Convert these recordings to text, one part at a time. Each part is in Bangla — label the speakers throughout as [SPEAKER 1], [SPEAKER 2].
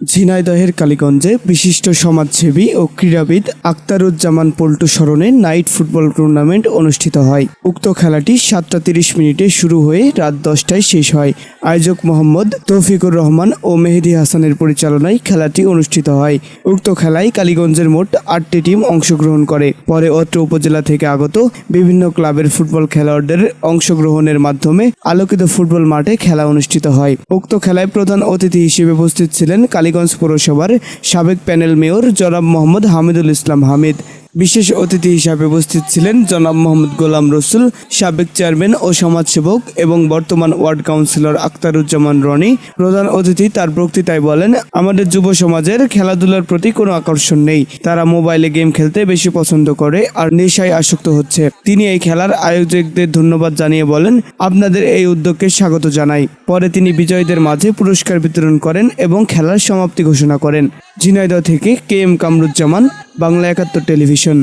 [SPEAKER 1] ঝিনাইদহের কালীগঞ্জে বিশিষ্ট সমাজসেবী ও ক্রীড়াবিদ আক্তারুজ্জামান পল্টু স্মরণে নাইট ফুটবল টুর্নামেন্ট অনুষ্ঠিত হয়। উক্ত খেলাটি সাতটা তিরিশ মিনিটে শুরু হয়ে রাত দশটায় শেষ হয়। আয়োজক মোহাম্মদ তৌফিকুর রহমান ও মেহেদি হাসানের পরিচালনায় খেলাটি অনুষ্ঠিত হয়। উক্ত খেলায় কালীগঞ্জের মোট আটটি টিম অংশগ্রহণ করে। পরে অত্র উপজেলা থেকে আগত বিভিন্ন ক্লাবের ফুটবল খেলোয়াড়দের অংশগ্রহণের মাধ্যমে আলোকিত ফুটবল মাঠে খেলা অনুষ্ঠিত হয়। উক্ত খেলায় প্রধান অতিথি হিসেবে উপস্থিত ছিলেন কালীগঞ্জ পৌরসভার সাবেক প্যানেল মেয়র জনাব মোহাম্মদ হামিদুল ইসলাম হামিদ। বিশেষ অতিথি হিসাবে উপস্থিত ছিলেন জনাব মোহাম্মদ গোলাম রসুল, সাবেক চেয়ারম্যান ও সমাজসেবক এবং বর্তমান ওয়ার্ড কাউন্সিলর আক্তারুজ্জামান রনি। প্রধান অতিথি তার বক্তৃতায় বলেন, আমাদের যুব সমাজের খেলাধুলার প্রতি কোনো আকর্ষণ নেই। তারা মোবাইলে গেম খেলতে বেশি পছন্দ করে আর নেশায় আসক্ত হচ্ছে। তিনি এই খেলার আয়োজকদের ধন্যবাদ জানিয়ে বলেন, আপনাদের এই উদ্যোগকে স্বাগত জানাই। পরে তিনি বিজয়ীদের মাঝে পুরস্কার বিতরণ করেন এবং খেলার সমাপ্তি ঘোষণা করেন। ঝিনাইদহ থেকে কে এম কামরুজ্জামান বাংলা একাত্তর টেলিভিশন।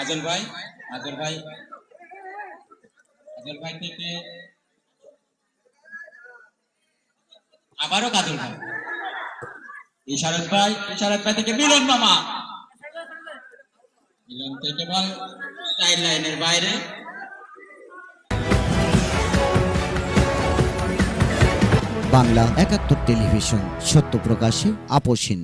[SPEAKER 2] আজল ভাই আজল ভাই। আজল ভাই থেকে আবারও কাজল ভাই। ইশারত ভাই ইশারত ভাই থেকে মিলন মামা। মিলন থেকে বল চাইল্ড লাইনের বাইরে।
[SPEAKER 3] বাংলা একাত্তর টেলিভিশন সত্য প্রকাশে আপোষহীন